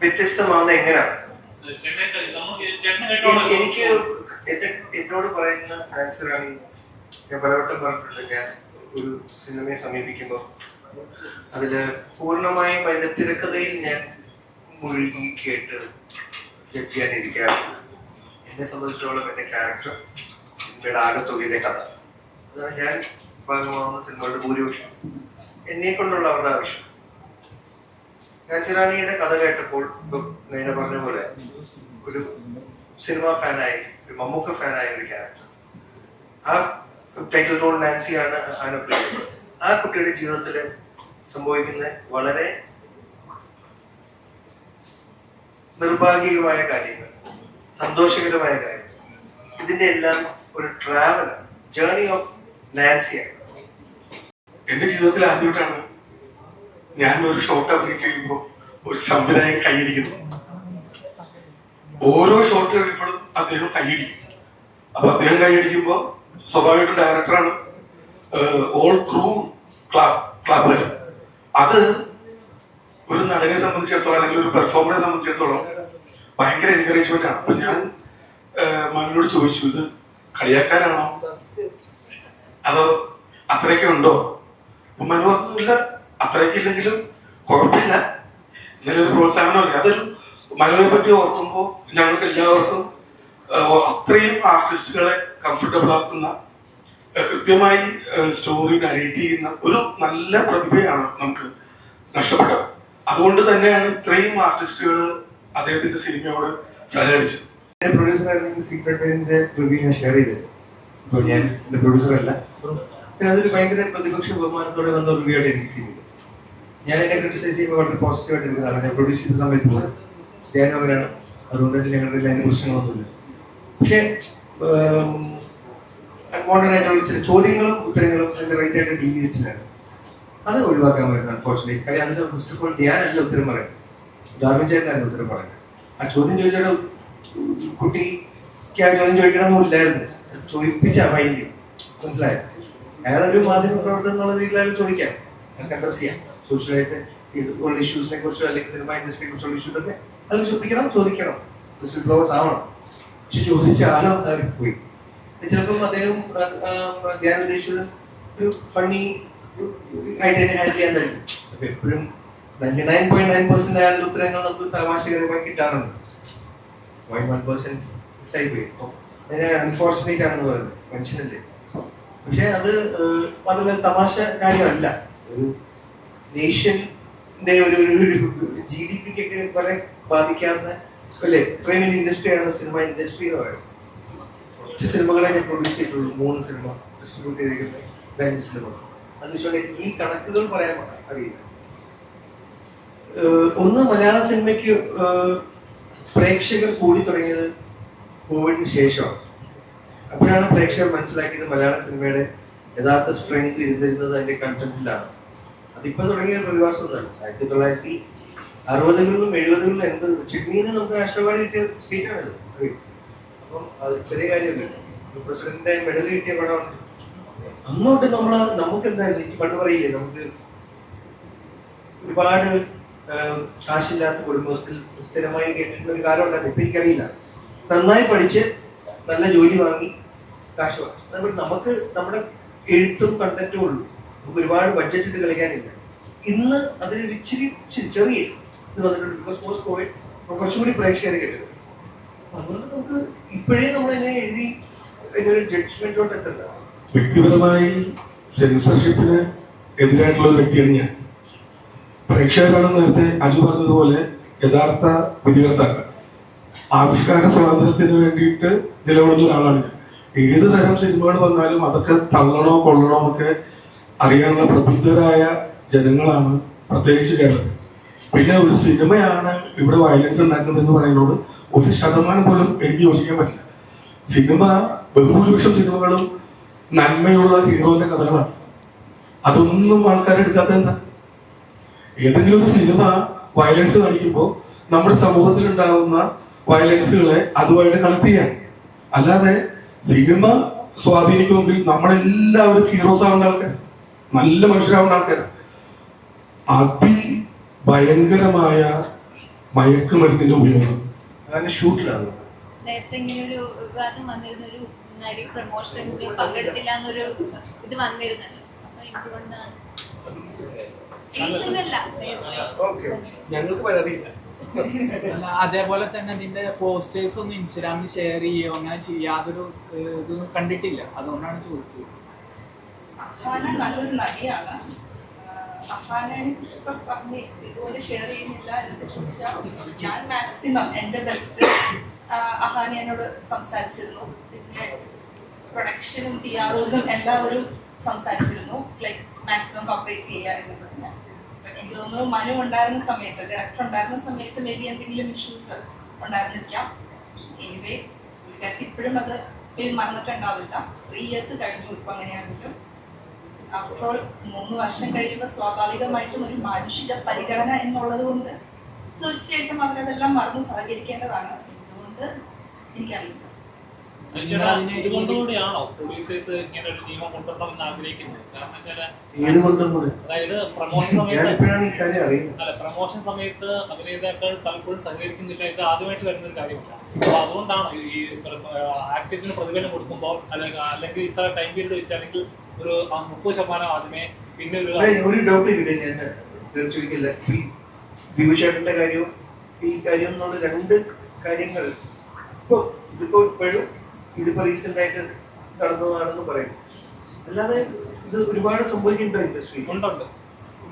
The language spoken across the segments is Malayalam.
വ്യത്യസ്തമാവുന്നത് എങ്ങനെയാണ്? എനിക്ക് എന്റെ എന്നോട് പറയുന്ന ആണ് ഞാൻ പലവട്ടം പറഞ്ഞിട്ടുണ്ട്. ഞാൻ ഒരു സിനിമയെ സമീപിക്കുമ്പോൾ അതിൽ പൂർണമായും അതിന്റെ തിരക്കഥയിൽ ഞാൻ മുഴുകി കേട്ട് ജഡ്ജ് ചെയ്യാനിരിക്കാറുണ്ട് എന്നെ സംബന്ധിച്ചിടത്തോളം എന്റെ ക്യാരക്ടർ എന്റെ ആകത്തുകയിലെ കഥ. അതാണ് ഞാൻ ഭാഗമാവുന്ന സിനിമകളുടെ ഭൂരിപക്ഷം. എന്നെ കൊണ്ടുള്ള അവരുടെ ആവശ്യം. രാജറാണിയുടെ കഥ കേട്ടപ്പോൾ നേരെ പറഞ്ഞ പോലെ ഒരു സിനിമ ഫാനായി ഒരു മമ്മൂക്ക ഫാനായ ഒരു ക്യാരക്ടർ ആ ടൈറ്റിൽ റോൾ നാൻസിയാണ് ആന. ആ കുട്ടിയുടെ ജീവിതത്തിൽ സംഭവിക്കുന്ന വളരെ നിർഭാഗ്യകമായ കാര്യങ്ങൾ സന്തോഷകരമായ കാര്യങ്ങൾ. ഇതിന്റെ എല്ലാം ഒരു ട്രാവൽ ജേർണി ഓഫ് നാൻസിയാണ് എന്റെ ജീവിതത്തിൽ ആദ്യമായിട്ടാണ് ഞാൻ ഒരു ഷോട്ട് അഭിനയിച്ച് കഴിയുമ്പോൾ ഒരു സംവിധായകൻ കൈയടിക്കുന്നു. ഓരോ ഷോട്ട് കഴിയുമ്പോഴും അദ്ദേഹം കൈയടിക്കും. അപ്പൊ അദ്ദേഹം കൈയടിക്കുമ്പോ സ്വാഭാവികമായിട്ടും ഡയറക്ടറാണ് ഓൾ ക്രൂ ക്ലാബ് ക്ലാബ് അത് ഒരു നടനെ സംബന്ധിച്ചിടത്തോളം അല്ലെങ്കിൽ ഒരു പെർഫോമറെ സംബന്ധിച്ചിടത്തോളം ഭയങ്കര എൻകറേജ്മെന്റ് ആണ്. അപ്പൊ ഞാൻ മകനോട് ചോദിച്ചു ഇത് കളിയാക്കാനാണോ? അതോ അത്രയൊക്കെ ഉണ്ടോ? അപ്പൊ മനു പറഞ്ഞില്ല അത്രയൊക്കെ ഇല്ലെങ്കിലും കുഴപ്പമില്ല. ഇങ്ങനെ ഒരു പ്രോത്സാഹനമല്ല? അതൊരു മനുവിനെ പറ്റി ഓർക്കുമ്പോൾ ഞങ്ങൾക്ക് എല്ലാവർക്കും അത്രയും ആർട്ടിസ്റ്റുകളെ കംഫർട്ടബിൾ ആക്കുന്ന കൃത്യമായി സ്റ്റോറി നരേറ്റ് ചെയ്യുന്ന ഒരു നല്ല പ്രതിഭയാണ് നമുക്ക് നഷ്ടപ്പെട്ടത്. അതുകൊണ്ട് തന്നെയാണ് ഇത്രയും ആർട്ടിസ്റ്റുകൾ അദ്ദേഹത്തിന്റെ സിനിമയോട് സഹകരിച്ചത്. ഞാൻ പ്രൊഡ്യൂസർ ആയിരുന്നെങ്കിൽ സീക്രട്ട് പേരിന്റെ റിവ്യൂ ഞാൻ ഷെയർ ചെയ്തത്. അപ്പോൾ ഞാൻ പ്രൊഡ്യൂസർ അല്ല. അതൊരു ഭയങ്കര പ്രതിപക്ഷ ബഹുമാനത്തോടെ വന്ന റിവ്യൂ ആയിട്ട് എനിക്ക് ഞാൻ എന്നെ ക്രിട്ടിസൈസ് ചെയ്യുമ്പോൾ വളരെ പോസിറ്റീവ് ആയിട്ട് എടുക്കുന്നതാണ് ഞാൻ പ്രൊഡ്യൂസ് ചെയ്ത സമയത്ത് പോലും ധ്യാനം അവരാണ് അതുകൊണ്ട് തന്നെ ഞങ്ങളുടെ അതിന് പ്രശ്നങ്ങളൊന്നുമില്ല. പക്ഷേ മോഡേൺ ആയിട്ടുള്ള ചില ചോദ്യങ്ങളും ഉത്തരങ്ങളും അതിന്റെ റൈറ്റ് ആയിട്ട് ഡീൽ ചെയ്തിട്ടില്ല. അത് ഒഴിവാക്കാൻ പറ്റും അൺഫോർച്ചുനേറ്റ് കാര്യം അതിന് ഫസ്റ്റ് ഓഫ് ഓൾ ധ്യാനല്ല ഉത്തരം പറയുന്നത്. ഡാർവിൻ ചേട്ടനായിരുന്നു ഉത്തരം പറയുന്നത്. ആ ചോദ്യം ചോദിച്ചാൽ കുട്ടിക്ക് ആ ചോദ്യം ചോദിക്കണമെന്നില്ലായിരുന്നു ചോദിപ്പിച്ച ഫൈനലി മനസ്സിലായോ? അയാളൊരു മാധ്യമ പ്രവർത്തനം എന്നുള്ള രീതിയിൽ അയാൾ ചോദിക്കാം. അയാൾക്ക് അഡ്രസ് ചെയ്യാം. സോഷ്യലായിട്ട് ഉള്ള ഇഷ്യൂസിനെ കുറിച്ചോ അല്ലെങ്കിൽ സിനിമ ഇൻഡസ്ട്രിയെ കുറിച്ചുള്ള ഇഷ്യൂസ് ഒക്കെ അയാൾ ശ്രദ്ധിക്കണം ചോദിക്കണം. വിസിൽ ബ്ലോവേഴ്സ് ആവണം പക്ഷെ ചോദിച്ച ആളും അവർ പോയി. ചിലപ്പം അദ്ദേഹം ആ, ഉദ്ദേശിച്ചത് ഒരു ഫണ്ണി ആയിട്ട് തന്നെ ഹാൻഡിൽ ചെയ്യാൻ കഴിയും. അപ്പൊ എപ്പോഴും ninety nine point nine percent അയാളുടെ ഉത്തരങ്ങൾ നമുക്ക് തമാശകരമായി കിട്ടാറുണ്ട്. പോയിന്റ് വൺ പെർസെന്റ് മിസ്സായി പോയി അൺഫോർച്ചുനേറ്റ് ആണെന്ന് പറയുന്നത് മനുഷ്യനല്ലേ? പക്ഷെ അത് അതൊരു തമാശ കാര്യമല്ല. ഒരു നേഷന്റെ ഒരു ജി ഡി പിക്കൊക്കെ കുറെ ബാധിക്കാവുന്ന അല്ലേ? ഇത്രയും വലിയ ഇൻഡസ്ട്രിയാണ് സിനിമ ഇൻഡസ്ട്രി എന്ന് പറയുന്നത്. കുറച്ച് സിനിമകളെ ഞാൻ പ്രൊഡ്യൂസ് ചെയ്തിട്ടുള്ളൂ. മൂന്ന് സിനിമ ഡിസ്ട്രിബ്യൂട്ട് ചെയ്തിരിക്കുന്ന രണ്ട് സിനിമ അത് വെച്ചാൽ ഈ കണക്കുകൾ പറയാൻ അറിയില്ല. ഒന്ന് മലയാള സിനിമയ്ക്ക് പ്രേക്ഷകർ കൂടി തുടങ്ങിയത് കോവിഡിന് ശേഷമാണ്. അപ്പോഴാണ് പ്രേക്ഷകർ മനസ്സിലാക്കിയത് മലയാള സിനിമയുടെ യഥാർത്ഥ സ്ട്രെങ്ത് ഇരുന്നിരുന്നത് അതിന്റെ കണ്ടന്റിലാണ് അതിപ്പോ തുടങ്ങിയ പ്രതിഭാസമൊന്നുമല്ല ആയിരത്തി തൊള്ളായിരത്തി അറുപതുകളിലും എഴുപതുകളിലും എൺപത് ചിഡ്നിന്ന് നമുക്ക് രാഷ്ട്രവാദി കിട്ടിയ അറിയോ? അപ്പം അത് ചെറിയ കാര്യമല്ല. പ്രസിഡന്റിന്റെ മെഡൽ കിട്ടിയ പടമാണ് അന്നോട്ട് നമ്മൾ നമുക്ക് എന്തായാലും എനിക്ക് പണ്ട് പറയില്ലേ നമുക്ക് ഒരുപാട് കാശില്ലാത്ത കുടുംബത്തിൽ സ്ഥിരമായി കേട്ടിട്ടുള്ള ഒരു കാലം ഉണ്ടായിരുന്നു. ഇപ്പൊ എനിക്കറിയില്ല. നന്നായി പഠിച്ച് നല്ല ജോലി വാങ്ങി കാശ് വാങ്ങി. അതുപോലെ നമുക്ക് നമ്മുടെ എഴുത്തും കണ്ടന്റും ഉള്ളൂ. ഒരുപാട് ബഡ്ജറ്റ് ഇട്ട് കളിക്കാനില്ല. ഇന്ന് അതിനൊരു ഇച്ചിരി ചെറിയ ഇത് ബിക്കോസ് പോസ്റ്റ് കോവിഡ് കുറച്ചുകൂടി പ്രേക്ഷകരെ കിട്ടുക അതുകൊണ്ട് നമുക്ക് ഇപ്പോഴേ നമ്മൾ എങ്ങനെ എഴുതി അതിനൊരു ജഡ്ജ്മെന്റിലോട്ട് എത്തണ്ട. വ്യക്തിപരമായി സെൻസർഷിപ്പിന് എതിരായിട്ടുള്ള ഒരു വ്യക്തിയാണ് ഞാൻ. പ്രേക്ഷകരാണ് നേരത്തെ അജു പറഞ്ഞതുപോലെ യഥാർത്ഥ വിധികർത്താക്കൾ. ആവിഷ്കാര സ്വാതന്ത്ര്യത്തിന് വേണ്ടിയിട്ട് നിലകൊള്ളുന്ന ഒരാളാണ് ഏത് തരം സിനിമകൾ വന്നാലും അതൊക്കെ തള്ളണോ കൊള്ളണോ എന്നൊക്കെ അറിയാനുള്ള പ്രബുദ്ധരായ ജനങ്ങളാണ് പ്രത്യേകിച്ച് കേരളത്തിൽ. പിന്നെ ഒരു സിനിമയാണ് ഇവിടെ വയലൻസ് ഉണ്ടാക്കുന്നത് എന്ന് പറയുന്നത് ഒരു ശതമാനം പോലും എനിക്ക് യോജിക്കാൻ പറ്റില്ല. സിനിമ ബഹുഭൂരിപക്ഷം സിനിമകളും നന്മയുള്ള ഹീറോന്റെ കഥകളാണ്. അതൊന്നും ആൾക്കാർ എടുക്കാത്ത എന്താ? ഏതെങ്കിലും ഒരു സിനിമ വയലൻസ് കാണിക്കുമ്പോൾ നമ്മുടെ സമൂഹത്തിൽ ഉണ്ടാകുന്ന വയലൻസുകളെ അതുമായിട്ട് കണക്ട് ചെയ്യാൻ. അല്ലാതെ സിനിമ സ്വാധീനിക്കുമെങ്കിൽ നമ്മളെല്ലാവരും ഹീറോസ് ആവേണ്ട ആൾക്കാർ നല്ല മനുഷ്യരാവേണ്ട ആൾക്കാർ അതി ഭയങ്കരമായ മയക്കുമരുന്നിന്റെ ഉപയോഗം. ഷൂട്ടിലാണ് നേരത്തെ ഇങ്ങനെ ഒരു വിവാദം വന്നിരുന്ന. ഒരു നടി പ്രൊമോഷനിൽ പങ്കെടുത്തില്ല എന്നൊരു ഇത് വന്നിരുന്നല്ലോ. അപ്പൊ എന്തുകൊണ്ടാണ്? ഈ സിനിമയല്ല നേരത്തെ ഓക്കെ ഞങ്ങൾക്ക് പരാതിയില്ല. അതേപോലെ തന്നെ അതിന്റെ പോസ്റ്റേഴ്സ് ഒന്നും ഇൻസ്റ്റാഗ്രാമിൽ ഷെയർ ചെയ്യോ? അങ്ങനെ യാതൊരു ഇതൊന്നും കണ്ടിട്ടില്ല. അതുകൊണ്ടാണ് ചോദിച്ചത്. അഹാന നല്ലൊരു നടിയാണ്. അഹാനെ ഇപ്പൊ പറഞ്ഞ് ഇതുപോലെ ഷെയർ ചെയ്യുന്നില്ല എന്നൊക്കെ ചോദിച്ചാൽ ഞാൻ മാക്സിമം എന്റെ ബെസ്റ്റ് അഹാന എന്നോട് സംസാരിച്ചിരുന്നു. പിന്നെ പ്രൊഡക്ഷനും പി ആർ എല്ലാവരും സംസാരിച്ചിരുന്നു. ലൈക്ക് മാക്സിമം കോപ്പറേറ്റ് ചെയ്യുക എന്ന് പറഞ്ഞാൽ എനിക്ക് തോന്നുന്നു മനു ഉണ്ടായിരുന്ന സമയത്ത് ഡയറക്ടർ ഉണ്ടായിരുന്ന സമയത്ത് മേ ബി എന്തെങ്കിലും ഇഷ്യൂസ് ഉണ്ടായിരുന്നിരിക്കാം. എനിവേ ഇപ്പോഴും അത് മറന്നിട്ടുണ്ടാവില്ല. ത്രീ ഇയേഴ്സ് കഴിഞ്ഞു ഇപ്പം അങ്ങനെയാണെങ്കിലും. ആഫ്റ്റർ ഓൾ മൂന്ന് വർഷം കഴിയുമ്പോൾ സ്വാഭാവികമായിട്ടും ഒരു മാനുഷിക പരിഗണന എന്നുള്ളത് കൊണ്ട് തീർച്ചയായിട്ടും അവരതെല്ലാം മറന്ന് സഹകരിക്കേണ്ടതാണ്. എന്തുകൊണ്ട് എനിക്കറിയില്ല. ഇതുകൊണ്ടുകൂടിയാണോ ഇങ്ങനെ ഒരു നിയമം ആഗ്രഹിക്കുന്നത്? കാരണം അതായത് പ്രൊമോഷൻ സമയത്ത് അല്ല പ്രൊമോഷൻ സമയത്ത് അഭിനേതാക്കൾ പലപ്പോഴും സഹകരിക്കുന്നില്ല. ഇത് ആദ്യമായിട്ട് വരുന്ന ഒരു കാര്യമല്ല. അപ്പൊ അതുകൊണ്ടാണ് ഈ ആക്ടേഴ്സിന് പ്രതിഫലം കൊടുക്കുമ്പോൾ അല്ലെങ്കിൽ അല്ലെങ്കിൽ ഇത്ര ടൈം പീരീഡ് വെച്ച് അല്ലെങ്കിൽ ഒരു മുപ്പത് ശതമാനം ആദ്യമേ പിന്നെ ഒരു ഒരു ഡൗട്ട് ഇല്ല ഞാൻ തീർച്ചയായിട്ടില്ല ഈ ബിബുചേട്ടന്റെ കാര്യവും ഈ കാര്യം എന്നുള്ള രണ്ട് കാര്യങ്ങൾ ഇപ്പൊ ഇതിപ്പോ ഇപ്പോഴും ഇതിപ്പോ റീസെന്റ് ആയിട്ട് നടന്നതാണെന്ന് പറയും. അല്ലാതെ ഇത് ഒരുപാട് സംഭവിക്കുന്നുണ്ടോ ഇൻഡസ്ട്രി ഉണ്ടുണ്ട് വേറൊരു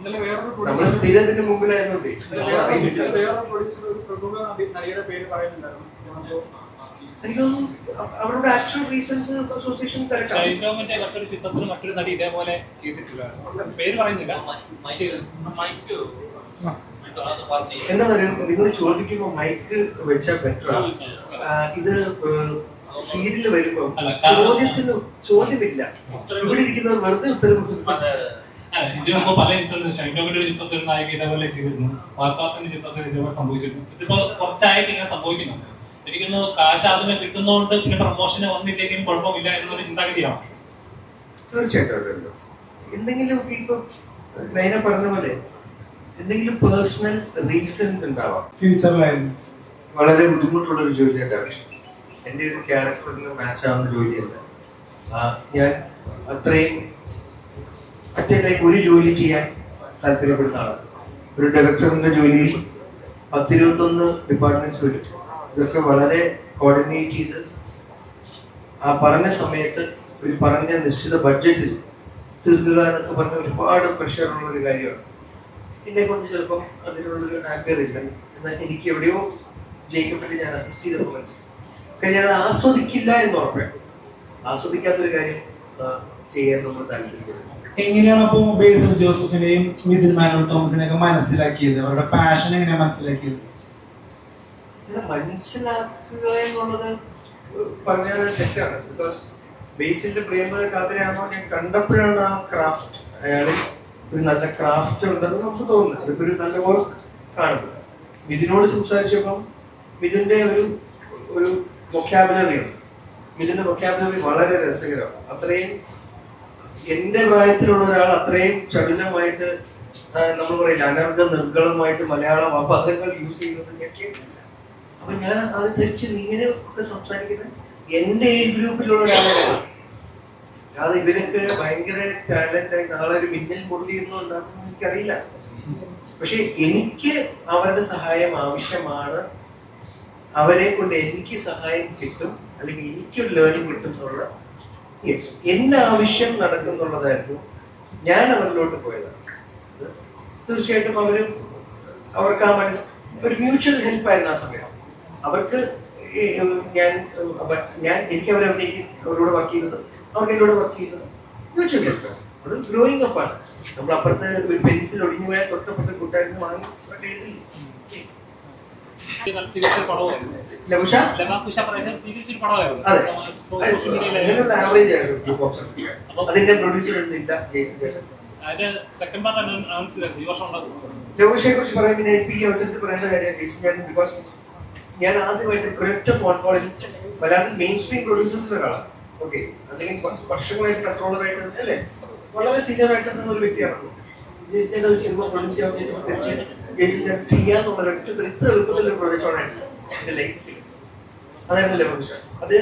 നമ്മൾ സ്ഥിരത്തിന് അവരുടെ ആക്ച്വൽ റീസൺസ് അസോസിയേഷൻ ഷൈജോമിന്റെ മറ്റൊരു ചിത്രത്തിൽ മറ്റൊരു നടി ഇതേപോലെ ചെയ്തിട്ടില്ല. പേര് പറയുന്നില്ല. എന്താ പറയുക നിങ്ങൾ ചോദിക്കുമ്പോൾ മൈക്ക് വെച്ചാൽ ബെറ്റർ ഇത് ഫീൽഡിൽ വരുമ്പോ ചോദ്യത്തിന് ചോദ്യമില്ല. ഇവിടെ ഇരിക്കുന്നവർ വെറുതെ ഉത്തരം ഇതിനു മുമ്പ് പല ഇൻസിഡന്റ് ഷൈജോമിന്റെ ഒരു ചിത്രത്തിൽ ഒരു നായിക ഇതേപോലെ ചെയ്തിരുന്നു. വാർത്താസിന്റെ ചിത്രത്തിൽ ഇതേപോലെ സംഭവിച്ചിരുന്നു. ഇതിപ്പോ കുറച്ചായിട്ട് ഇങ്ങനെ സംഭവിക്കുന്നുണ്ട്. എനിക്കൊന്ന് കാശ് ആദ്യമേ കിട്ടുന്നതുകൊണ്ട് പിന്നെ പ്രൊമോഷന് വന്നില്ലെങ്കിലും കുഴപ്പമില്ല എന്നൊരു ചിന്താഗതിയാണ്. തീർച്ചയായിട്ടും എന്തെങ്കിലും ഇപ്പൊ നൈന പറഞ്ഞ പോലെ എന്തെങ്കിലും പേഴ്സണൽ റീസൺസ് ഉണ്ടാവാം. ഫ്യൂച്ചറിലായിരുന്നു വളരെ ബുദ്ധിമുട്ടുള്ള ഒരു ജോലിയാണ് ആവശ്യം എന്റെ ഒരു ക്യാരക്ടറിന് മാച്ച് ആവുന്ന ജോലിയല്ല. ഞാൻ അത്രയും ലൈക്ക് ഒരു ജോലി ചെയ്യാൻ താല്പര്യപ്പെടുന്ന ആളാണ്. ഒരു ഡയറക്ടറിന്റെ ജോലിയിൽ പത്തിരുപത്തൊന്ന് ഡിപ്പാർട്ട്മെന്റ്സ് വരും. ഇതൊക്കെ വളരെ കോർഡിനേറ്റ് ചെയ്ത് ആ പറഞ്ഞ സമയത്ത് ഒരു പറഞ്ഞ നിശ്ചിത ബഡ്ജറ്റിൽ തീർക്കുക എന്നൊക്കെ പറഞ്ഞ ഒരുപാട് പ്രഷറുള്ള ഒരു കാര്യമാണ്. എന്നെ കൊണ്ട് ചിലപ്പം അതിനുള്ളൊരു ആംബിയർ ഇല്ല. എന്നാൽ എനിക്ക് എവിടെയോ ജയിക്കപ്പെട്ട് ഞാൻ അസിസ്റ്റ് ചെയ്തപ്പോൾ മനസ്സിലാക്കി ഞാൻ ആസ്വദിക്കില്ല എന്ന് ഉറപ്പാണ് ആസ്വദിക്കാത്തൊരു കാര്യം ചെയ്യാൻ നമ്മൾ താല്പര്യപ്പെടുന്നു. എങ്ങനെയാണ് അപ്പോ ബേസിൽ ജോസഫിനെയും മിഥുൻ മാനുവൽ തോമസിനെയൊക്കെ മനസ്സിലാക്കിയത്? അവരുടെ പാഷൻ എങ്ങനെയാ മനസ്സിലാക്കിയത്? മനസ്സിലാക്കുക എന്നുള്ളത് പറഞ്ഞാൽ തെറ്റാണ്. ബിക്കോസ് ബേസിന്റെ പ്രേമത കാതിരാണോ ഞാൻ കണ്ടപ്പോഴാണ് ആ ക്രാഫ്റ്റ് അയാളിൽ ഒരു നല്ല ക്രാഫ്റ്റ് ഉണ്ടെന്ന് നമുക്ക് തോന്നുന്നത്. അതിപ്പോ ഒരു നല്ല വർക്ക് കാണുന്നത്. മിഥുനോട് സംസാരിച്ചപ്പം മിഥുന്റെ ഒരു ഒരു വൊക്കാബുലറി ഉണ്ട് മിഥുന്റെ വൊക്കാബുലറി വളരെ രസകരമാണ്. അത്രയും എന്റെ പ്രായത്തിലുള്ള ഒരാൾ അത്രയും ചടുലമായിട്ട് നമ്മൾ പറയില്ല അനർഘ നിർഗളമായിട്ട് മലയാള പദങ്ങൾ യൂസ് ചെയ്യുന്നത് ഞാൻ കേട്ടിട്ടില്ല. അപ്പൊ ഞാൻ അത് ധരിച്ച് ഇങ്ങനെ ഒക്കെ സംസാരിക്കുന്നത് എന്റെ ഏജ് ഗ്രൂപ്പിലുള്ള ഒരാളാണ്. അത് ഇവരൊക്കെ ഭയങ്കര ടാലന്റ് ആയി നാളെ ഒരു മിന്നൽ മുരളി ഒന്നും ഉണ്ടാക്കുന്നു എനിക്കറിയില്ല. പക്ഷെ എനിക്ക് അവരുടെ സഹായം ആവശ്യമാണ്. അവരെ കൊണ്ട് എനിക്ക് സഹായം കിട്ടും അല്ലെങ്കിൽ എനിക്കൊരു ലേണിംഗ് കിട്ടും എന്നുള്ള എന്റെ ആവശ്യം നടക്കുന്നുള്ളതായിരുന്നു ഞാൻ അവരിലോട്ട് പോയതാണ്. തീർച്ചയായിട്ടും അവരും അവർക്ക് ആ മനസ്സ് ഒരു മ്യൂച്വൽ ഹെൽപ്പ് ആയിരുന്നു ആ സമയം. അവർക്ക് ഞാൻ ഞാൻ എനിക്ക് അവരെ അവരോട് വർക്ക് ചെയ്യുന്നത് അവർക്ക് എന്നോട് വർക്ക് ചെയ്യുന്നത് മ്യൂച്വൽ ഹെൽപ്പ് അത് ഗ്രോയിങ് അപ്പാണ് നമ്മൾ അപ്പുറത്ത് ഒരു പെൻസിൽ ഒടിഞ്ഞു പോയാൽ തൊട്ടപ്പുറത്ത് കൂട്ടായിരുന്നു വാങ്ങി എഴുതി. അതിന്റെ പ്രൊഡ്യൂസർ ഇല്ല ജേസൺ ചേട്ടൻ. ലഘുഷയെ കുറിച്ച് പിന്നെ എനിക്ക് ഈ അവസരത്തിൽ പറയേണ്ട കാര്യം ജേസൺ ചേട്ടൻ ബിക്കോസ് ഞാൻ ആദ്യമായിട്ട് ഒരൊറ്റ ഫോൺ കോളിൽ മലയാളത്തിൽ മെയിൻ സ്ട്രീം പ്രൊഡ്യൂസേഴ്സിൽ ഒരാളാണ് ഓക്കെ അല്ലെങ്കിൽ വർഷങ്ങളായിട്ട് കൺട്രോളറായിട്ട് അല്ലേ? വളരെ സീനിയർ ആയിട്ട് ഒരു വ്യക്തിയാണ്. ജേസൺ ചേട്ടൻ ഒരു സിനിമ പ്രൊഡ്യൂസ് ചെയ്യാൻ തിരിച്ച് ചേച്ചി ഞാൻ ചെയ്യാന്നുള്ള ഒരൊറ്റ ഇത്ര എളുപ്പത്തിൽ പ്രോജക്റ്റാണ് എന്റെ ലൈഫിൽ അതായിരുന്നു പക്ഷേ അത്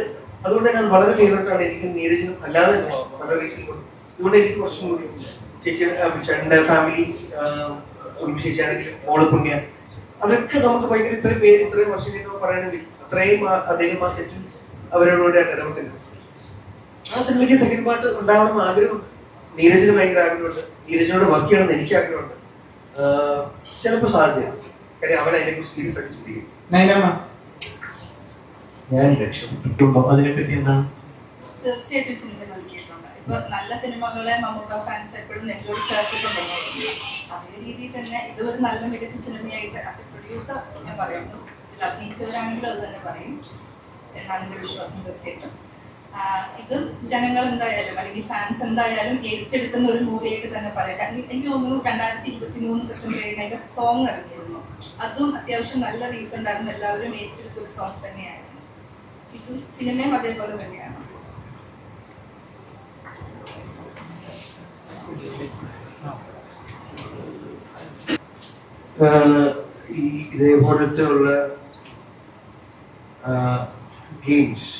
അതുകൊണ്ട് തന്നെ അത് വളരെ ഫേവറേറ്റാണ് എനിക്കും നീരജിനും. അല്ലാതെ തന്നെ പല റീസൺ കൊണ്ട് ഇതുകൊണ്ട് എനിക്ക് കുറച്ചും കൂടി ചേച്ചിയുടെ ഫാമിലി ഉറുമി ചേച്ചിയാണെങ്കിലും മോൾ പുണ്യ അവരൊക്കെ നമുക്ക് ഭയങ്കര ഇത്രയും പേര് ഇത്രയും വർഷം കഴിഞ്ഞ് പറയണമെങ്കിൽ അത്രയും അദ്ദേഹം ആ സെറ്റിൽ അവരോട് ഇടപെട്ടിട്ടുണ്ട്. ആ സിനിമയ്ക്ക് സെക്കൻഡ് പാർട്ട് ഉണ്ടാവണമെന്ന് ആഗ്രഹമുണ്ട്. നീരജിന് ഭയങ്കര ആഗ്രഹമുണ്ട്. നീരജിനോട് വർക്ക് ചെയ്യണമെന്ന് എനിക്ക് ആഗ്രഹമുണ്ട്. ചിലപ്പോൾ സാധ്യത കാര്യം അവൻ അതിനെക്കുറിച്ച് സീരിയസ് ആയിട്ട് ചിന്തിക്കും. നൈനമ്മ ഞാൻ രക്ഷപ്പെട്ടിട്ടുണ്ടോ? അതിനെപ്പറ്റി എന്താണ്? തീർച്ചയായിട്ടും ഈ സിനിമ നൽകിയിട്ടുണ്ട് ഇപ്പൊ നല്ല സിനിമകളെ മമ്മൂക്ക ഫാൻസ് എപ്പോഴും നെഞ്ചോട് ചേർത്തിട്ടുണ്ടല്ലോ. അതേ രീതിയിൽ തന്നെ ഇത് ഒരു നല്ല മികച്ച സിനിമയായിട്ട് ആസ് എ പ്രൊഡ്യൂസർ ഞാൻ പറയുന്നു. ഇതിൽ അഭിനയിച്ചവരാണെങ്കിലും അത് തന്നെ പറയും. എന്നാണ് എന്റെ വിശ്വാസം തീർച്ചയായിട്ടും. ഇതും ജനങ്ങൾ എന്തായാലും അല്ലെങ്കിൽ ഫാൻസ് എന്തായാലും ഏറ്റെടുക്കുന്ന ഒരു മൂവിയായിട്ട് തന്നെ പറയാം. എനിക്ക് തോന്നുന്നു രണ്ടായിരത്തി ഇരുപത്തി മൂന്ന് സെപ്റ്റംബർ ഏഴിനൊക്കെ സോങ് ഇറങ്ങിയിരുന്നു. അതും അത്യാവശ്യം നല്ല റീച്ച് ഉണ്ടായിരുന്നു. എല്ലാവരും ഏറ്റെടുത്ത ഒരു സോങ് തന്നെയായിരുന്നു. ഇതും സിനിമയും അതേപോലെ തന്നെയാണ്. ഈ ഇതേപോലത്തെ ഉള്ള ഗെയിംസ്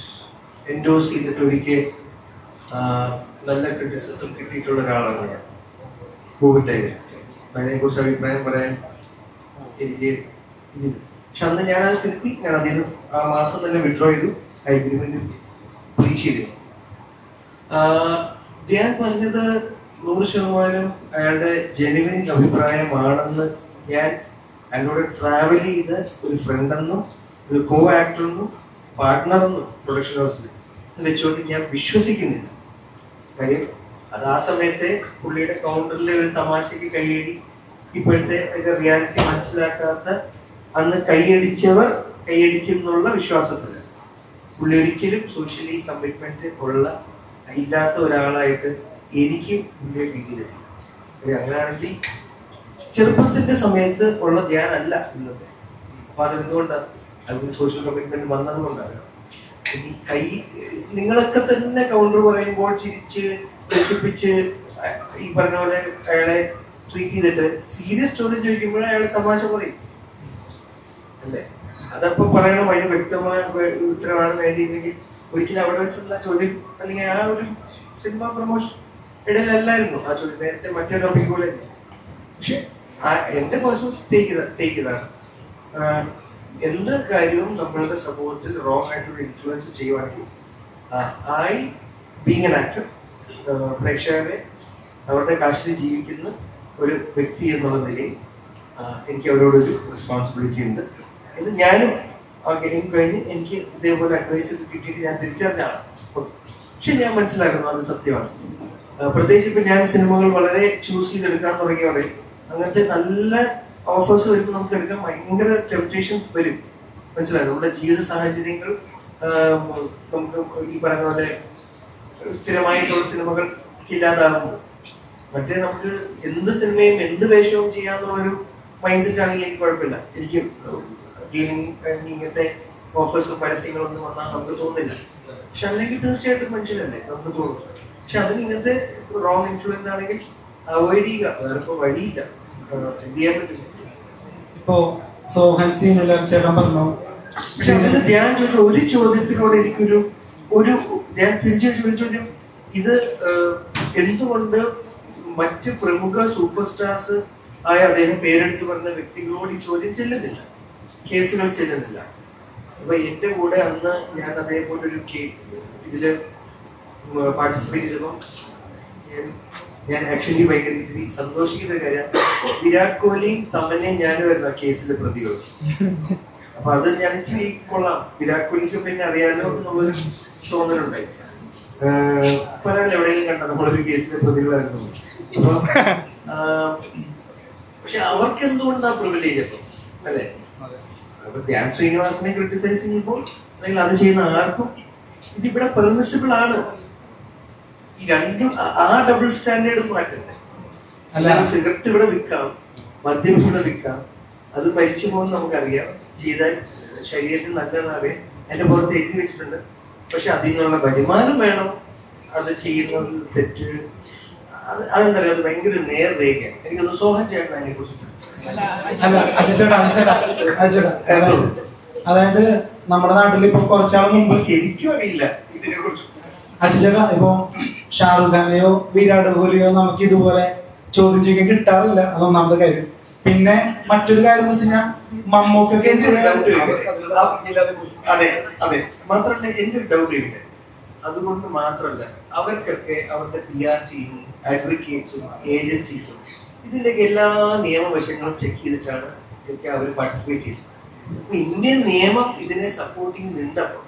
എൻഡോസ് ചെയ്തിട്ട് ഒരിക്കൽ നല്ല ക്രിറ്റിസിസം കിട്ടിയിട്ടുള്ള ഒരാളാണ് ഞാൻ. കോവിഡ് ടൈമിൽ അതിനെ കുറിച്ച് അഭിപ്രായം പറയാൻ എനിക്ക് ഇത് പക്ഷെ അന്ന് ഞാൻ അത് തിരുത്തി ഞാൻ അതിൽ നിന്ന് ആ മാസം തന്നെ വിഡ്രോ ചെയ്തു. ആ എഗ്രിമെന്റ് റീച്ച് ചെയ്തു. ഞാൻ പറഞ്ഞത് നൂറ് ശതമാനം അയാളുടെ ജനുവിൻ അഭിപ്രായമാണെന്ന് ഞാൻ അയാളോട് ട്രാവൽ ചെയ്ത ഒരു ഫ്രണ്ടെന്നും ഒരു കോ ആക്ടറെന്നും പാർട്ട്ണറെന്നും പ്രൊഡക്ഷൻ ഹൗസിൽ വെച്ചുകൊണ്ട് ഞാൻ വിശ്വസിക്കുന്നില്ല. കാര്യം അത് ആ സമയത്തെ പുള്ളിയുടെ കൗണ്ടറിലെ ഒരു തമാശയ്ക്ക് കൈയടി ഇപ്പോഴത്തെ അതിന്റെ റിയാലിറ്റി മനസ്സിലാക്കാത്ത അന്ന് കൈയടിച്ചവർ കൈയടിക്കുന്നുള്ള വിശ്വാസത്തിൽ. പുള്ളി ഒരിക്കലും സോഷ്യലി കമ്മിറ്റ്മെന്റ് ഉള്ള ഇല്ലാത്ത ഒരാളായിട്ട് എനിക്ക് പുള്ളിയെ ഫീൽ ചെയ്തിട്ടില്ല അങ്ങനെയാണെങ്കിൽ ചെറുപ്പത്തിന്റെ സമയത്ത് ഉള്ള ധ്യാനല്ല ഇന്നത്തെ. അപ്പൊ അതെന്തുകൊണ്ടാണ് അതിന് സോഷ്യൽ കമ്മിറ്റ്മെന്റ് വന്നതുകൊണ്ടാണ്. ഈ കൈ നിങ്ങളൊക്കെ തന്നെ കൗണ്ടർ പറയുമ്പോൾ ചിരിച്ച് രസിപ്പിച്ച് ഈ പറഞ്ഞ പോലെ അയാളെ ട്രീറ്റ് ചെയ്തിട്ട് സീരിയസ് ചോദ്യം ചോദിക്കുമ്പോൾ അയാൾ തമാശ പറയും. അല്ലേ? അതപ്പോ പറയണം അതിന് വ്യക്തമായ ഉത്തരവാണ് വേണ്ടിയില്ലെങ്കിൽ ഒരിക്കലും അവിടെ വെച്ചുള്ള ചോദ്യം അല്ലെങ്കിൽ ആ ഒരു സിനിമ പ്രൊമോഷൻ ഇടയിലല്ലായിരുന്നു. ആ ചോദ്യം നേരത്തെ മറ്റേ ടോപ്പിക് പോലെ. പക്ഷെ എന്റെ പേഴ്സൺ ടേക്ക് ടേക്ക് എന്ത് കാര്യവും നമ്മളുടെ സമൂഹത്തിൽ റോങ് ആയിട്ടുള്ള ഇൻഫ്ലുവൻസ് ചെയ്യുവാണെങ്കിൽ ഐ ബീങ് എൻ ആക്ടർ പ്രേക്ഷകരെ അവരുടെ കാശിൽ ജീവിക്കുന്ന ഒരു വ്യക്തി എന്നുള്ള നിലയിൽ എനിക്ക് അവരോടൊരു റെസ്പോൺസിബിലിറ്റി ഉണ്ട്. ഇത് ഞാനും ഗെയിം കഴിഞ്ഞ് എനിക്ക് ഇതേപോലെ അഡ്വൈസ് കിട്ടിയിട്ട് ഞാൻ തിരിച്ചറിഞ്ഞാണ് പക്ഷെ ഞാൻ മനസ്സിലാക്കുന്നു അത് സത്യമാണ്. പ്രത്യേകിച്ച് ഇപ്പം ഞാൻ സിനിമകൾ വളരെ ചൂസ് ചെയ്തെടുക്കാൻ തുടങ്ങിയോടെ അങ്ങനത്തെ നല്ല ഓഫേഴ്സ് വരുമ്പോൾ നമുക്ക് എടുക്കാൻ ഭയങ്കര ടെംപ്റ്റേഷൻ വരും. മനസ്സിലായത് നമ്മുടെ ജീവിത സാഹചര്യങ്ങൾ നമുക്ക് ഈ പറയുന്ന പോലെ സ്ഥിരമായിട്ടുള്ള സിനിമകൾ ഇല്ലാതാകുമ്പോൾ മറ്റേ നമുക്ക് എന്ത് സിനിമയും എന്ത് വേഷവും ചെയ്യാന്നുള്ളൊരു മൈൻഡ് സെറ്റ് ആണെങ്കിൽ എനിക്ക് കുഴപ്പമില്ല. എനിക്ക് ഇങ്ങനത്തെ ഓഫേഴ്സും പരസ്യങ്ങളൊന്നും വന്നാൽ നമുക്ക് തോന്നുന്നില്ല. പക്ഷെ അതിലേക്ക് തീർച്ചയായിട്ടും മനുഷ്യനല്ലേ? നമുക്ക് തോന്നും. പക്ഷെ അതിന് ഇങ്ങനത്തെ റോങ് ഇൻഫ്ലുവൻസ് ആണെങ്കിൽ അവോയ്ഡ് ചെയ്യുക. വേറെ ഇപ്പോൾ വഴിയില്ല. എന്ത് ചെയ്യാൻ പറ്റില്ല ഇപ്പോ സോഹൻ സീനിൽ ചേട്ടൻ പറഞ്ഞു. പക്ഷെ അതിന് ഞാൻ ചോദിച്ചു ഒരു ചോദ്യത്തിനോട് എനിക്കൊരു ഒരു ഞാൻ തിരിച്ചു ചോദിച്ച ചോദ്യം ഇത് എന്തുകൊണ്ട് മറ്റ് പ്രമുഖ സൂപ്പർ സ്റ്റാർസ് ആയ അദ്ദേഹം പേരെടുത്ത് പറഞ്ഞ വ്യക്തികളോട് ഈ ചോദ്യം ചെല്ലുന്നില്ല? കേസുകൾ ചെല്ലുന്നില്ല. അപ്പൊ എന്റെ കൂടെ അന്ന് ഞാൻ അതേപോലെ ഒരു ഇതിൽ പാർട്ടിസിപ്പേറ്റ് ചെയ്തപ്പോൾ ഞാൻ ആക്ച്വലി ഭയങ്കര ഇച്ചിരി സന്തോഷിക്കുന്ന കാര്യം വിരാട് കോഹ്ലിയും തമ്മനെയും ഞാനും വരുന്ന കേസിലെ പ്രതികൾ അപ്പൊ അത് ഞാൻ ഇച്ചിരി കൊള്ളാം. വിരാട് കോഹ്ലിക്ക് പിന്നെ അറിയാലോ എന്നുള്ളൊരു തോന്നലുണ്ടായി. പറയാൻ എവിടെയെങ്കിലും കണ്ട നമ്മളൊരു കേസിലെ പ്രതികളായിരുന്നു. അപ്പൊ പക്ഷെ അവർക്ക് എന്തുകൊണ്ടാ പ്രിവിലേജ് അപ്പം? അല്ലേ? അപ്പൊ ധ്യാൻ ശ്രീനിവാസനെ ക്രിട്ടിസൈസ് ചെയ്യുമ്പോൾ അല്ലെങ്കിൽ അത് ചെയ്യുന്ന ആർക്കും ഇതിവിടെ പെർമിസിബിൾ ആണ്. ഈ രണ്ടും ആ- ഡബിൾ സ്റ്റാൻഡേർഡ് മാറ്റണ്ടേ? അല്ല. അല്ലാതെ സിഗരറ്റ് ഇവിടെ വിൽക്കാം മദ്യം ഇവിടെ വിൽക്കാം അത് മരിച്ചു പോകുന്ന നമുക്കറിയാം. ചെയ്താൽ ശരീരത്തിന് നല്ലതാവേ. എന്റെ പുറത്ത് എഴുതി വെച്ചിട്ടുണ്ട്. പക്ഷെ അതിൽ നിന്നുള്ള വരുമാനം വേണം. അത് ചെയ്യുന്നത് തെറ്റ്. അത് അതെന്താ അത് ഭയങ്കര നേർരേഖ എനിക്കൊന്ന് സോഹൻ ചേട്ടൻ അതിനെ കുറിച്ചിട്ട്. അതായത് നമ്മുടെ നാട്ടിൽ ഇപ്പൊ കുറച്ചാൾ മുമ്പ് ശരിക്കും അറിയില്ല ഇതിനെ കുറിച്ച്. അജിച്ചേട്ടാ ഇപ്പൊ ഷാറുഖ് ഖാനെയോ വിരാട് കോഹ്ലിയോ നമുക്ക് ഇതുപോലെ ചോദിച്ചു കിട്ടാറില്ല. അതൊന്നാമത്തെ കാര്യം. പിന്നെ മറ്റൊരു കാര്യം എന്ന് വെച്ച് കഴിഞ്ഞാൽ മമ്മൂക്കൊക്കെ അതെ അതെ. മാത്രമല്ല എന്റെ ഒരു ഡൗട്ട് ഉണ്ട് അതുകൊണ്ട് മാത്രമല്ല അവർക്കൊക്കെ അവരുടെ പി ആർ ടീമും അഡ്വക്കേറ്റ്സും ഏജൻസീസും ഇതിന്റെയൊക്കെ എല്ലാ നിയമവശങ്ങളും ചെക്ക് ചെയ്തിട്ടാണ് ഇതൊക്കെ അവർ പാർട്ടിസിപ്പേറ്റ് ചെയ്തത് അപ്പൊ ഇന്ത്യൻ നിയമം ഇതിനെ സപ്പോർട്ട് ചെയ്ത് നിന്നപ്പോൾ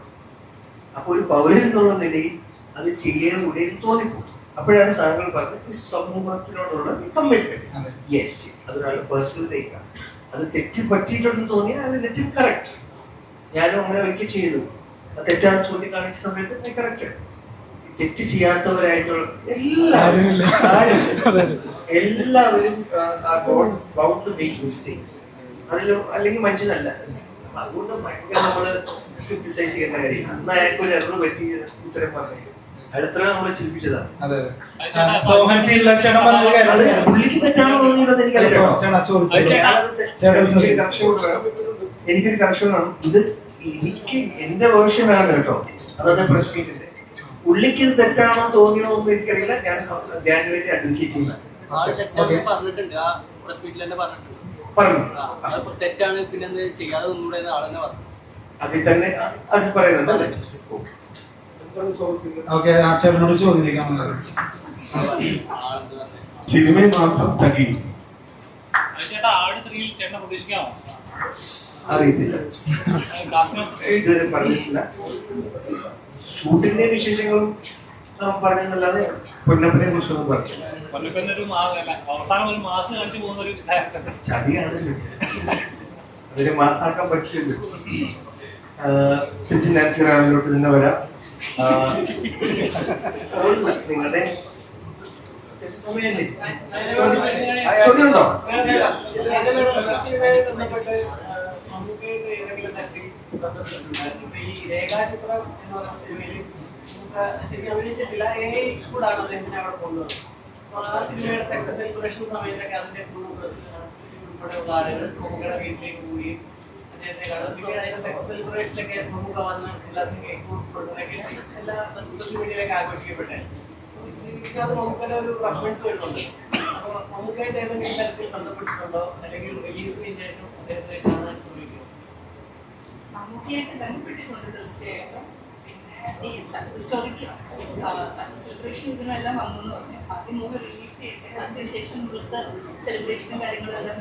അപ്പൊ ഒരു പൗരൻ എന്നുള്ള നിലയിൽ അത് ചെയ്യാൻ കൂടെ തോന്നിപ്പോകും. അപ്പോഴാണ് താങ്കൾ പറഞ്ഞത് ഈ സമൂഹത്തിനോടുള്ള കമ്മിറ്റ്മെന്റ് അതെ. യെസ് അതൊരാളുടെ പേഴ്സണൽ ടേക്കാണ് അത് തെറ്റ് പറ്റിയിട്ടുണ്ടെന്ന് തോന്നിയാൽ അത് ലെറ്റ് കറക്റ്റ് ഞാനും അങ്ങനെ ഒരിക്കൽ ചെയ്തു. അത് തെറ്റാണ് ചൂണ്ടിക്കാണിച്ച സമയത്ത് കറക്റ്റ് തെറ്റ് ചെയ്യാത്തവരായിട്ടുള്ള. എല്ലാവരും. എല്ലാവരും ബൗണ്ട് ടു മേക്ക് മിസ്റ്റേക്സ് അതിൽ അല്ലെങ്കിൽ മനുഷ്യനല്ല. അതുകൊണ്ട് ഭയങ്കര നമ്മൾ ക്രിറ്റിസൈസ് ചെയ്യേണ്ട കാര്യമാണ് അന്ന് അയാൾക്ക് ഒരു എറർ പറ്റി ഉത്തരം പറഞ്ഞു അടുത്ത നമ്മളെ ചിരിപ്പിച്ചതാണ് അതെ സോഹൻ ചേട്ടൻ പറഞ്ഞ കാര്യം പുള്ളിക്ക് തെറ്റാണോ എനിക്കറിയാം എനിക്കൊരു കറക്ഷൻ വേണം. ഇത് എനിക്ക് എന്റെ വേർഷൻ വേണം കേട്ടോ. അതായത് പ്രശ്നത്തിന്റെ പുള്ളിക്ക് ഇത് തെറ്റാണോ തോന്നിയോ എന്ന് എനിക്കറിയില്ല. ഞാൻ ഞാൻ വേണ്ടി അഡ്വക്കേറ്റ് ചെയ്യുന്ന. ആൾ പറഞ്ഞിട്ടുണ്ട്. ആ പ്രസ് മീറ്റിൽ തന്നെ പറഞ്ഞിട്ടുണ്ട്. പറഞ്ഞു. അത് തെറ്റാണ് പിന്നെ ചെയ്യാതെ ഒന്നുകൂടെ ആളെന്നെ പറഞ്ഞു. അതിൽ തന്നെ അതിൽ പറയുന്നുണ്ട്? ഓക്കെ ആ ചേട്ടനോട് പറഞ്ഞു സിനിമയിൽ മാത്രം തകി. അറിയത്തില്ല. ഇതുവരെ പറഞ്ഞിട്ടില്ല. ഷൂട്ടിന്റെ വിശേഷങ്ങളും പറഞ്ഞതല്ലാതെ പറഞ്ഞെന്നല്ലാതെ പൊന്നപ്പനെ കുറിച്ചൊന്നും പറഞ്ഞില്ല കൊല്ലപ്പന്നെ ഒരു മാസം അല്ല അവസാനം ഒരു മാസം കാണിച്ചു പോകുന്ന ഒരു ഇതായിരുന്നു. ചതിയാണ് അതൊരു മാസാക്കാൻ പറ്റില്ല തിരിച്ച് നാൻസി റാണിലോട്ട് തന്നെ വരാം. നിങ്ങളുടെ സമയല്ലേ ചോദ്യം ഉണ്ടോ സിനിമയിൽ ബന്ധപ്പെട്ട് മമ്മൂക്കയുടെ ഏതെങ്കിലും തരത്തിൽ ബന്ധപ്പെട്ടിട്ടുണ്ടായിരുന്നു ഈ രേഖാചിത്രം എന്ന് പറയുന്ന സിനിമയിൽ ശരിക്കും അഭിനയിച്ചിട്ടില്ല എ കൂടാണ് അദ്ദേഹത്തിനെ അവിടെ കൊണ്ടുവന്നത് ആ സിനിമയുടെ സക്സസ് സെലിബ്രേഷൻ സമയത്തൊക്കെ അതിന്റെ crew, ഉൾപ്പെടെയുള്ള ആളുകൾ മമ്മൂക്കയുടെ വീട്ടിലേക്ക് പോവുകയും പിന്നീട് അതിന്റെ സക്സസ് സെലിബ്രേഷനിലൊക്കെ മമ്മൂക്ക വന്ന് എല്ലാവർക്കും കേക്ക് കൊടുക്കുന്നതൊക്കെ എല്ലാ സോഷ്യൽ മീഡിയയിലൊക്കെ ആഘോഷിക്കപ്പെട്ടെ. ഇതിനകത്ത് മമ്മൂക്കയുടെ ഒരു റെഫറൻസ് വരുന്നുണ്ട്. അപ്പൊ മമ്മൂക്കായിട്ട് ഏതെങ്കിലും തരത്തിൽ ബന്ധപ്പെട്ടിട്ടുണ്ടോ? അല്ലെങ്കിൽ റിലീസിന് ശേഷം അദ്ദേഹത്തെ കാണാൻ ശ്രമിക്കുമോ മമ്മൂട്ടിയായിട്ട് ബന്ധപ്പെട്ടിട്ടുണ്ട് തീർച്ചയായിട്ടും. പിന്നെ ഈ സക്സസ് സ്റ്റോറിക്ക് സക്സസ് സെലിബ്രേഷൻ ഇതിനെല്ലാം വന്നു എന്ന് ആദ്യം മൂവി റിലീസ് ചെയ്തിട്ട് അതിനുശേഷം ഇവിടുത്തെ സെലിബ്രേഷനും കാര്യങ്ങളും എല്ലാം